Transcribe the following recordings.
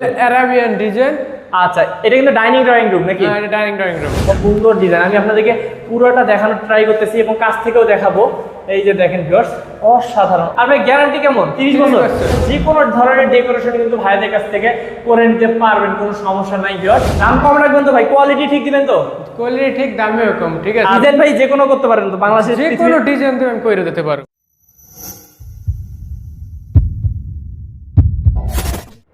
Arabian design আচ্ছা এটা কিন্তু ডাইনিং ড্রয়িং রুম নাকি? এটা ডাইনিং ড্রয়িং রুম সুন্দর ডিজাইন আমি আপনাদেরকে পুরোটা দেখানোর ট্রাই করতেছি এবং কাছ থেকেও দেখাবো। এই যে দেখেন ভিউয়ার্স অসাধারণ। আর ভাই গ্যারান্টি কেমন? 30 বছর? যে কোনো ধরনের ডেকোরেশন কিন্তু ভাইদের কাছ থেকে করে নিতে পারবেন কোনো সমস্যা নাই ভিউয়ার্স দাম কম রাখবেন তো ভাই? কোয়ালিটি ঠিক দিবেন তো? কোয়ালিটি ঠিক দামেও কম ঠিক আছে? ডিজাইন ভাই যে কোনো করতে পারেন তো বাংলাদেশের যে কোনো ডিজাইন আমি করে দিতে পারো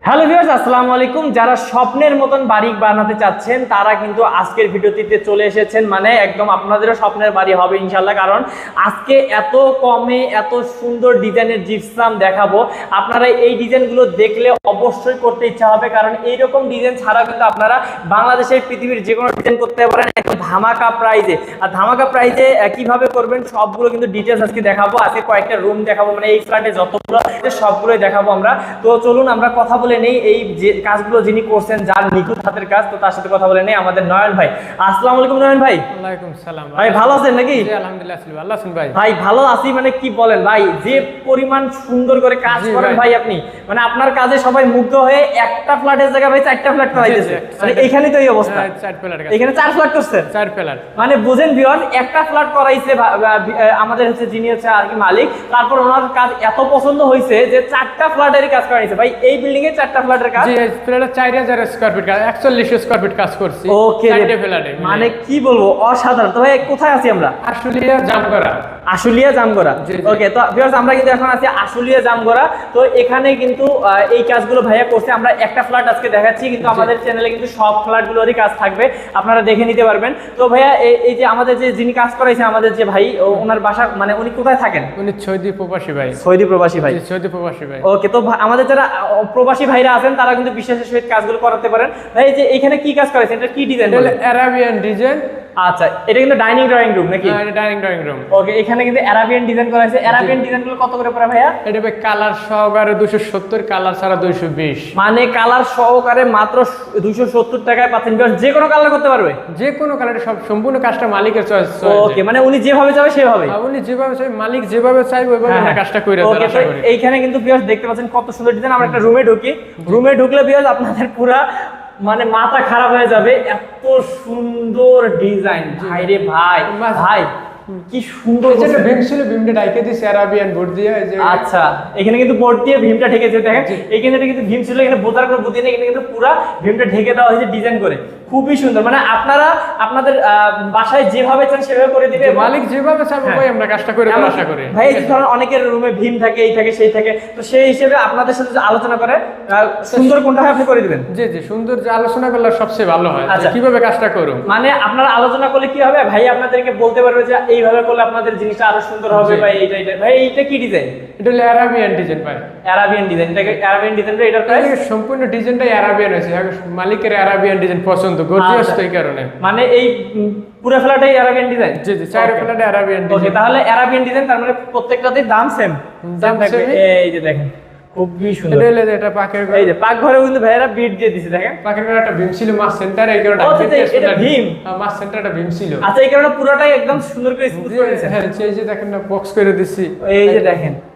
হ্যালো ভিউয়ার্স, আসসালামু আলাইকুম। যারা স্বপ্নের মতন বাড়ি বানাতে চাচ্ছেন, তারা কিন্তু আজকের ভিডিওটিতে চলে এসেছেন। মানে একদম আপনাদেরও স্বপ্নের বাড়ি হবে ইনশাল্লাহ কারণ আজকে এত কমে, এত সুন্দর ডিজাইনের জিপসাম দেখাবো। আপনারা এই ডিজাইনগুলো দেখলে অবশ্যই করতে ইচ্ছা হবে, কারণ এইরকম ডিজাইন ছাড়া কিন্তু আপনারা বাংলাদেশের পৃথিবীর যে কোনো ডিজাইন করতে পারেন একদম ধামাকা প্রাইজে। আর ধামাকা প্রাইজে কীভাবে করবেন সবগুলো কিন্তু ডিটেলস আজকে দেখাবো। আজকে কয়েকটা রুম দেখাবো মানে এই ফ্ল্যাটে যতগুলো সবগুলোই দেখাবো আমরা। তো চলুন আমরা কথা বলে নেই এই যে কাজগুলো যিনি করছেন যার নিখুঁত হাতের কাজ তো তার সাথে কথা বলে নেই আমাদের নয়ন ভাই। আসসালামু আলাইকুম নয়ন ভাই। ওয়ালাইকুম সালাম। ভাই ভালো আছেন নাকি? আলহামদুলিল্লাহ আসলে ভালো আছেন ভাই? ভাই ভালো আছি মানে কি বলেন ভাই যে পরিমাণ সুন্দর করে কাজ করেন ভাই। আপনি মানে আপনার কাজে সবাই মুগ্ধ হয়ে একটা ফ্ল্যাটের জায়গায় ভাই চারটা ফ্ল্যাট করাইতেছে। মানে এখানে তো এই অবস্থা। হ্যাঁ, চার পেলার কাজ। এখানে চার ফ্ল্যাট করছেন? চার পেলার মানে বুঝেন বিয়ন একটা ফ্ল্যাট করাইছে আমাদের হচ্ছে যিনি হচ্ছে আর কি মালিক তারপর ওনার কাজ এত পছন্দ হয়েছে যে চারটা ফ্ল্যাটেরই কাজ করাইছে। ভাই এই বিল্ডিং এ চারটা ফ্ল্যাটের কাজ? জি পেলার চার হাজার স্কোয়ার ফিট কাজ একচল্লিশ স্কোয়ার ফিট কাজ করছি। ওকে পেলারে মানে কি বলব অসাধারণ। তো ভাই কোথায় আছি আমরা? আসলে জাম করা আশুলিয়া জামগড়া। জি। ওকে তো ভিউয়ার্স আমরা কিন্তু এখন আছি আশুলিয়া জামগড়া। তো এখানে কিন্তু এই কাজগুলো ভাইয়া করছে। আমরা একটা ফ্ল্যাট আজকে দেখাচ্ছি কিন্তু আমাদের চ্যানেলে কিন্তু সব ফ্ল্যাটগুলোরই কাজ থাকবে। আপনারা দেখে নিতে পারবেন। তো ভাইয়া এই- যে আমাদের যে যিনি কাজ করাইছে আমাদের যে ভাই ও- ওনার বাসা মানে উনি কোথায় থাকেন? উনি ছয়দি প্রবাসী ভাই। সৌদি প্রবাসী ভাই। ছয়দি প্রবাসী ভাই। ওকে তো আমাদের যারা প্রবাসী ভাইরা আছেন তারা কিন্তু বিশ্বাসের সহিত কাজগুলো করাতে পারেন। ভাই এই যে এখানে কি কাজ করাইছেন এটা কি ডিজাইন অ্যারাবিয়ান ডিজাইন আচ্ছা এটা কিন্তু ডাইনিং ড্রয়িং রুম নাকি? ডাইনিং ড্রয়িং রুম ওকে এখানে কিন্তু অ্যারাবিয়ান ডিজাইন করা হয়েছে। অ্যারাবিয়ান ডিজাইনগুলো কত করে পড়ে ভাইয়া? এটা ভাই কালার সহকারে দুশো সত্তর কালার ছাড়া দুইশো বিশ। মানে কালার সহকারে মাত্র দুইশো সত্তর টাকায় পাচ্ছেন। বিকজ যে কোনো কালার করতে পারবে। যে কোনো কালারে সব সম্পূর্ণ কাজটা মালিকের চয়েস ওকে মানে উনি যেভাবে যাবে সেভাবে। উনি যেভাবে চাই মালিক যেভাবে চাইবে ওইভাবে হ্যাঁ, আমরা কাজটা দেওয়ার আশা তো করি। এইখানে কিন্তু বিয়াস দেখতে পাচ্ছেন কত সুন্দর ডিজাইন আমরা একটা রুমে ঢুকি। রুমে ঢুকলে বিয়াস আপনাদের পুরা মানে মাথা খারাপ হয়ে যাবে। এত সুন্দর ডিজাইন। ভাই রে ভাই। ভাই কি সুন্দর এই যে একটা করছে। ভীম ছিল ভীমটা ডাইকে দিয়েছে অ্যারাবিয়ান বোর্ড দিয়ে এই যে আচ্ছা এখানে কিন্তু বোর্ড দিয়ে ভীমটা ঢেকেছে দেখেন। এখানে কিন্তু ভীম ছিল এখানে বোতার কোনো বুদ্ধি নেই এখানে কিন্তু পুরো ভীমটা ঢেকে দেওয়া হয়েছে ডিজাইন করে। খুবই সুন্দর। মানে আপনারা আপনাদের আহ, বাসায় যেভাবে চান সেভাবে করে দিবে মালিক যেভাবে চাইবে হ্যাঁ। ওই আমরা কাজটা করে আশা করি। ভাই এই যে ধরেন অনেকের রুমে ভীম থাকে এই থাকে সেই থাকে। তো সেই হিসেবে আপনাদের সাথে আলোচনা করে সুন্দর কোনটা আপনি করে দিবেন? জি জি সুন্দর যে আলোচনা করলে সবচেয়ে ভালো হয় আচ্ছা। কীভাবে কাজটা করুন। মানে আপনারা আলোচনা করলে কি হবে? ভাই আপনাদেরকে বলতে পারবে যে এইভাবে করলে আপনাদের জিনিসটা আরও সুন্দর হবে ভাই এইটা এইটা। ভাই এইটা কি ডিজাইন? এটা হলো অ্যারাবিয়ান ডিজাইন ভাই। অ্যারাবিয়ান ডিজাইন এটাকে অ্যারাবিয়ান ডিজাইনটা এটার প্রাইস সম্পূর্ণ ডিজাইনটাই অ্যারাবিয়ান হয়েছে। মালিকের অ্যারাবিয়ান ডিজাইন পছন্দ গর্জিয়াস। তো এই কারণে। মানে এই পুরো ফ্ল্যাটাই অ্যারাবিয়ান ডিজাইন জি জি চার ফ্ল্যাটে অ্যারাবিয়ান ওকে তাহলে অ্যারাবিয়ান ডিজাইন তার মানে প্রত্যেকটাতেই দাম সেম দাম same এই যে দেখেন খুবই সুন্দর। এটা হলো এটা পাকের ঘর। এই যে পাকঘরেও কিন্তু ভাইয়েরা বিট দিয়ে দিছে দেখেন। পাকের ঘরে একটা ভীম ছিল মাছ সেন্টার এই কারণে আচ্ছা, এটা ভীম? মাছ সেন্টারটা ভীম ছিল। আচ্ছা এই কারণে পুরোটাই একদম সুন্দর করে স্মুথ করে দিয়েছেন হ্যাঁ এই যে দেখেন না বক্স করে দিছি। এই যে দেখেন। ঘর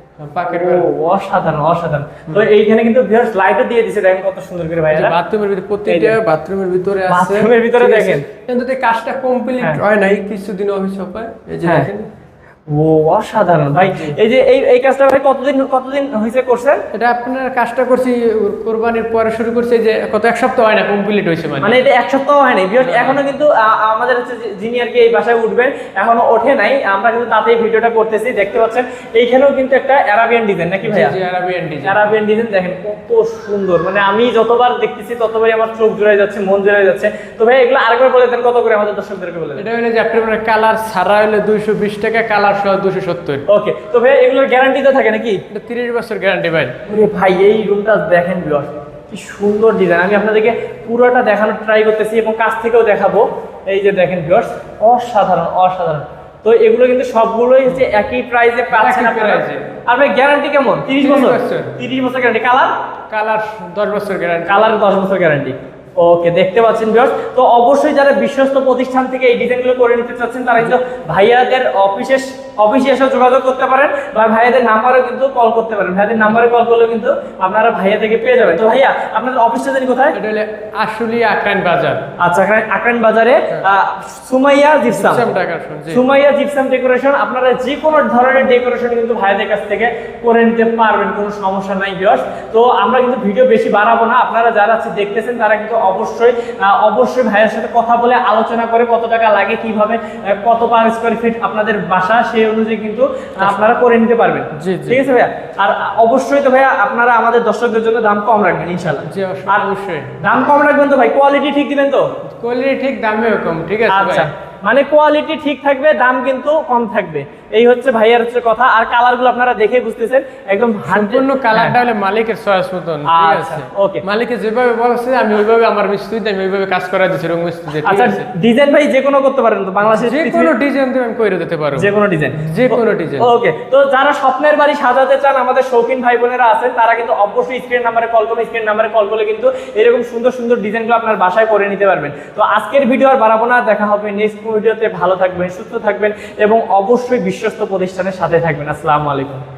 অসাধারণ অসাধারণ। তো এইখানে কিন্তু ভিউয়ার্স লাইটও দিয়ে দিছে দেখেন কত সুন্দর করে ভাইয়েরা বাথরুমের ভিতরে প্রত্যেকটা বাথরুমের ভিতরে আছে। বাথরুমের ভিতরে দেখেন। কিন্তু কাজটা কমপ্লিট হ্যাঁ। হয় নাই কিছুদিন অফিস হবে এই যে হ্যাঁ। দেখেন। ও অসাধারণ। ভাই এই যে এই এই কাজটা ভাই কতদিন কতদিন হয়েছে করছেন? এটা আপনার কাজটা করছি কোরবানির পরে শুরু করছি যে কত এক সপ্তাহ হয় না কমপ্লিট হয়েছে মানে। মানে এটা এক সপ্তাহ হয়নি ভিউয়ার্স এখনও কিন্তু আমাদের হচ্ছে যিনি আর কি এই বাসায় উঠবেন এখনও ওঠে নাই আমরা কিন্তু তাতেই ভিডিওটা করতেছি দেখতে পাচ্ছেন এইখানেও কিন্তু একটা অ্যারাবিয়ান ডিজাইন নাকি ভাইয়া? জি আরবিয়ান ডিজাইন অ্যারাবিয়ান ডিজাইন দেখেন কত সুন্দর মানে আমি যতবার দেখতেছি ততবারই আমার চোখ জুড়ে যাচ্ছে মন জুড়ে যাচ্ছে। তো ভাই এগুলো আরেকবার বলে দেন কত করে আমাদের দর্শকদেরকে বলে এটা হলো যে আপনার কালার ছাড়া হলে দুইশো বিশ টাকা কালার সহ দুশো সত্তর। ওকে তো ভাই এগুলোর গ্যারান্টি তো থাকে নাকি? তিরিশ বছর গ্যারান্টি ভাই। ভাই এই রুমটা দেখেন বিয়স কি সুন্দর ডিজাইন আমি আপনাদেরকে পুরোটা দেখানোর ট্রাই করতেছি এবং কাছ থেকেও দেখাবো। এই যে দেখেন বিয়স অসাধারণ অসাধারণ। তো এগুলো কিন্তু সবগুলোই হচ্ছে একই প্রাইসে পাচ্ছেন আপনারা। আর ভাই গ্যারান্টি কেমন? 30 30 বছর। বছর। 30 বছর গ্যারান্টি কালার কালার দশ বছর গ্যারান্টি কালার 10 বছর গ্যারান্টি ওকে দেখতে পাচ্ছেন বিয়স তো অবশ্যই যারা বিশ্বস্ত প্রতিষ্ঠান থেকে এই ডিজাইনগুলো করে নিতে চাচ্ছেন তারা কিন্তু ভাইয়াদের অফিসে অফিসে এসে যোগাযোগ করতে পারেন বা ভাইয়াদের নাম্বারেও কিন্তু কল করতে পারেন। ভাইয়াদের নাম্বারে কল করলে কিন্তু আপনারা ভাইয়া থেকে পেয়ে যাবেন। তো ভাইয়া আপনাদের অফিসটা জানি কোথায়? এটা হলে আসলি আক্রাইন বাজার। আচ্ছা আক্রান- আক্রান বাজারে Sumaiya gypsum. Sumaiya gypsum decoration আপনারা যে কোনো ধরনের ডেকোরেশন কিন্তু ভাইদের কাছ থেকে করে নিতে পারবেন কোনো সমস্যা নাই বিয়স তো আমরা কিন্তু ভিডিও বেশি বাড়াবো না আপনারা যারা আছে দেখতেছেন তারা কিন্তু অবশ্যই অবশ্যই ভাইয়ের সাথে কথা বলে আলোচনা করে কত টাকা লাগে কীভাবে কত পার স্কোয়ার ফিট আপনাদের বাসা সেই অনুযায়ী কিন্তু আপনারা করে নিতে পারবেন। ঠিক আছে ভাইয়া? আর অবশ্যই তো ভাইয়া আপনারা আমাদের দর্শকদের জন্য দাম কম রাখবেন ইনশাল্লাহ অবশ্যই, আর অবশ্যই দাম কম রাখবেন তো ভাই কোয়ালিটি ঠিক দিবেন তো? কোয়ালিটি ঠিক দামেও কম ঠিক আছে আচ্ছা। মানে কোয়ালিটি ঠিক থাকবে দাম কিন্তু কম থাকবে। এই হচ্ছে ভাইয়ার হচ্ছে কথা। আর কালারগুলো আপনারা দেখে বুঝতেছেন একদম সম্পূর্ণ 100 কালারটা হলে মালিকের চয়েস মতন হ্যাঁ। আচ্ছা, okay. মালিকে যেভাবে বলছে আমি ওইভাবে আমার মিস্ত্রিতে আমি ওইভাবে কাজ করা দিচ্ছি রং মিস্ত্রিতে ঠিক আচ্ছা ডিজাইন ভাই যে কোনো করতে পারেন তো বাংলাদেশের যে কোনো ডিজাইন তুমি আমি করে দিতে পারব। যে কোনো ডিজাইন যে কোনো ডিজাইন ওকে তো যারা স্বপ্নের বাড়ি সাজাতে চান আমাদের শৌখিন ভাই বোনেরা আছেন তারা কিন্তু অবশ্যই স্ক্রিন নাম্বারে কল করবেন স্ক্রিন নাম্বারে কল করলে কিন্তু এরকম সুন্দর সুন্দর ডিজাইনগুলো আপনার বাসায় করে নিতে পারবেন। তো আজকের ভিডিও আর বাড়াবো না দেখা হবে নেক্সট ভিডিওতে ভালো থাকবেন সুস্থ থাকবেন এবং অবশ্যই বিশ্বস্ত প্রতিষ্ঠানের সাথে থাকবেন। আসসালামু আলাইকুম।